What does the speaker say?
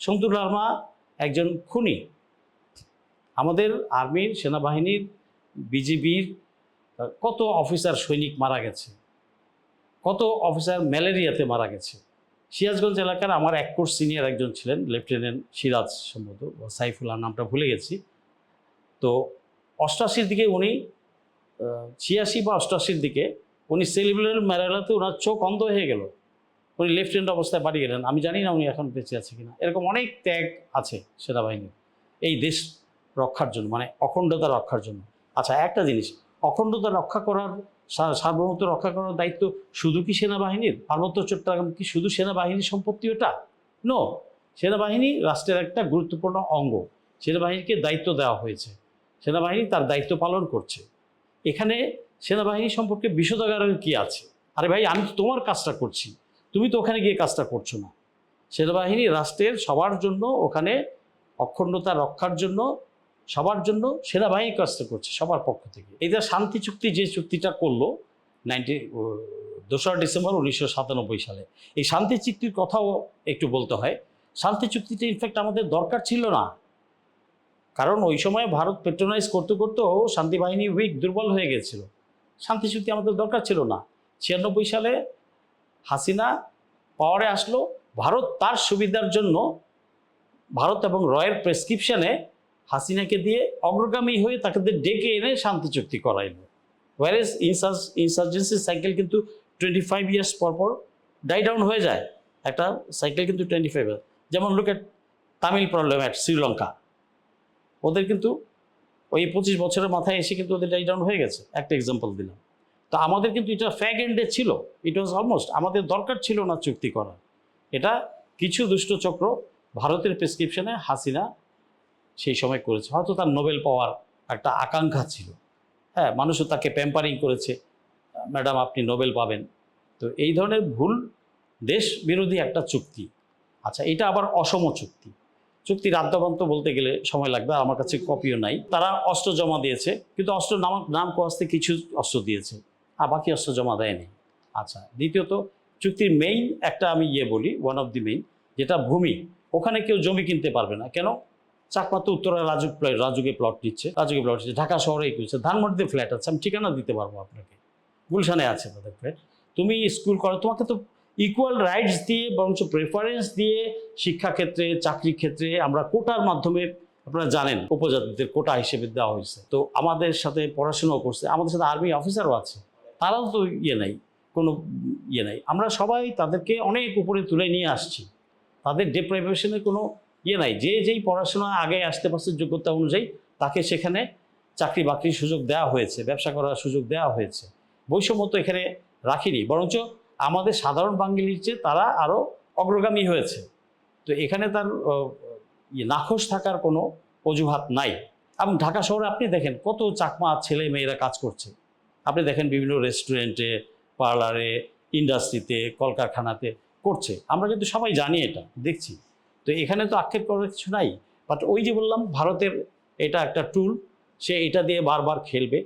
শমতুল লামা একজন খুনি। আমাদের আর্মির, সেনাবাহিনীর, বিজিবির, কত অফিসার সৈনিক মারা গেছে, কত অফিসার ম্যালেরিয়াতে মারা গেছে। সিরাজগঞ্জ এলাকার আমার এক কোর্স সিনিয়র একজন ছিলেন, লেফটেন্যান্ট সিরাজ সম্ভবত সাইফুল্লাহ নামটা ভুলে গেছি। তো অষ্টাশির দিকে উনি ছিয়াশি বা অষ্টাশির দিকে উনি সেলিব্রেল ম্যালেরিয়াতে ওনার চোখ অন্ধ হয়ে গেল। উনি লেফটেন্যান্ট অবস্থায় বাড়ি গেলেন। আমি জানি না উনি এখন বেঁচে আছে কিনা। এরকম অনেক ত্যাগ আছে সেনাবাহিনীর। এই দেশ রক্ষার জন্য মানে অখণ্ডতা রক্ষার জন্য। আচ্ছা একটা জিনিস, অখণ্ডতা রক্ষা করার সার্বভৌমত্ব রক্ষা করার দায়িত্ব শুধু কি সেনাবাহিনীর? পার্বত্য চট্টগ্রাম কি শুধু সেনাবাহিনীর সম্পত্তি ওটা? নো সেনাবাহিনী রাষ্ট্রের একটা গুরুত্বপূর্ণ অঙ্গ। সেনাবাহিনীকে দায়িত্ব দেওয়া হয়েছে। সেনাবাহিনী তার দায়িত্ব পালন করছে। এখানে সেনাবাহিনী সম্পর্কে বিশোধাগারের কি আছে? আরে ভাই, আমি তোমার কাজটা করছি। তুমি তো ওখানে গিয়ে কাজটা করছ না। সেনাবাহিনী রাষ্ট্রের সবার জন্য, ওখানে অখণ্ডতা রক্ষার জন্য, সবার জন্য সেনাবাহিনী কাজটা করছে সবার পক্ষ থেকে। এটা শান্তি চুক্তি, যে চুক্তিটা করল নাইনটি দোসরা ডিসেম্বর উনিশশো সাতানব্বই সালে। এই শান্তি চুক্তির কথাও একটু বলতে হয়। শান্তি চুক্তিটা ইনফ্যাক্ট আমাদের দরকার ছিল না। কারণ ওই সময় ভারত পেট্রোনাইজ করতে করতেও শান্তি বাহিনী উইক দুর্বল হয়ে গেছিল। শান্তি চুক্তি আমাদের দরকার ছিল না। ছিয়ানব্বই সালে হাসিনা পাওয়ারে আসলো, ভারত তার সুবিধার জন্য ভারত এবং রয়ের প্রেসক্রিপশনে হাসিনাকে দিয়ে অগ্রগামী হয়ে তাকে ডেকে এনে শান্তি চুক্তি করাইল। ওয়ারেস ইনসার্জ ইনসার্জেন্সি সাইকেল কিন্তু টোয়েন্টি ফাইভ ইয়ার্স পর পর ডাই ডাউন হয়ে যায়। একটা সাইকেল কিন্তু টোয়েন্টি ফাইভ যেমন লোক তামিল প্রবলেম অ্যাট শ্রীলঙ্কা ওদের কিন্তু ওই পঁচিশ বছরের মাথায় এসে কিন্তু ওদের ডাই ডাউন হয়ে গেছে। একটা এক্সাম্পল দিলাম। তো আমাদের কিন্তু এটা ফ্যাগ এন্ডে ছিল। ইট ওয়াজ অলমোস্ট আমাদের দরকার ছিল না চুক্তি করা এটা কিছু দুষ্ট চক্র ভারতের প্রেসক্রিপশনে হাসিনা সেই সময় করেছে। হয়তো তার নোবেল পাওয়ার একটা আকাঙ্ক্ষা ছিল। হ্যাঁ মানুষও তাকে প্যাম্পারিং করেছে। ম্যাডাম, আপনি নোবেল পাবেন। তো এই ধরনের ভুল দেশ বিরোধী একটা চুক্তি। আচ্ছা এটা আবার অসম চুক্তি। চুক্তি রাদ্দাবন্ত বলতে গেলে সময় লাগবে, আমার কাছে কপিও নাই। তারা অস্ত্র জমা দিয়েছে, কিন্তু অস্ত্র নাম নাম কস্তে কিছু অস্ত্র দিয়েছে। আর বাকি অস্ত্র জমা দেয়নি। আচ্ছা দ্বিতীয়ত, চুক্তির মেইন একটা আমি ইয়ে বলি ওয়ান অফ দি মেইন যেটা ভূমি। ওখানে কেউ জমি কিনতে পারবে না। কেন? চাকমা তো উত্তরা রাজুক রাজুকে প্লট নিচ্ছে রাজুকে প্লট নিচ্ছে ঢাকা শহরেই করছে। ধানমন্ডিতে ফ্ল্যাট আছে। আমি ঠিকানা দিতে পারব আপনাকে। গুলশানে আছে তাদের ফ্ল্যাট তুমি স্কুল করো। তোমাকে তো ইকুয়াল রাইটস দিয়ে, বরঞ্চ প্রেফারেন্স দিয়ে, শিক্ষাক্ষেত্রে চাকরির ক্ষেত্রে আমরা কোটার মাধ্যমে আপনারা জানেন, উপজাতিদের কোটা হিসেবে দেওয়া হয়েছে। তো আমাদের সাথে পড়াশোনাও করছে। আমাদের সাথে আর্মি অফিসারও আছে। তারাও তো ইয়ে নাই, কোনো ইয়ে নাই। আমরা সবাই তাদেরকে অনেক উপরে তুলে নিয়ে আসছি। তাদের ডেপ্রাইভেশনের কোনো ইয়ে নাই। যে যেই পড়াশোনা আগে আসতে পারছে যোগ্যতা অনুযায়ী, তাকে সেখানে চাকরি বাকরির সুযোগ দেওয়া হয়েছে, ব্যবসা করার সুযোগ দেওয়া হয়েছে। বৈষম্য তো এখানে রাখিনি, বরঞ্চ আমাদের সাধারণ বাঙালির চেয়ে তারা আরও অগ্রগামী হয়েছে। তো এখানে তার ইয়ে নাখোশ থাকার কোনো অজুহাত নাই। এবং ঢাকা শহরে আপনি দেখেন কত চাকমা ছেলে মেয়েরা কাজ করছে। আপনি দেখেন বিভিন্ন রেস্টুরেন্টে পার্লারে ইন্ডাস্ট্রিতে কলকারখানাতে করছে। আমরা কিন্তু সবাই জানি এটা, দেখছি। তো এখানে তো আক্ষেপ করার কিছু নাই। বাট ওই যে বললাম, ভারতের এটা একটা টুল সে এটা দিয়ে বারবার খেলবে।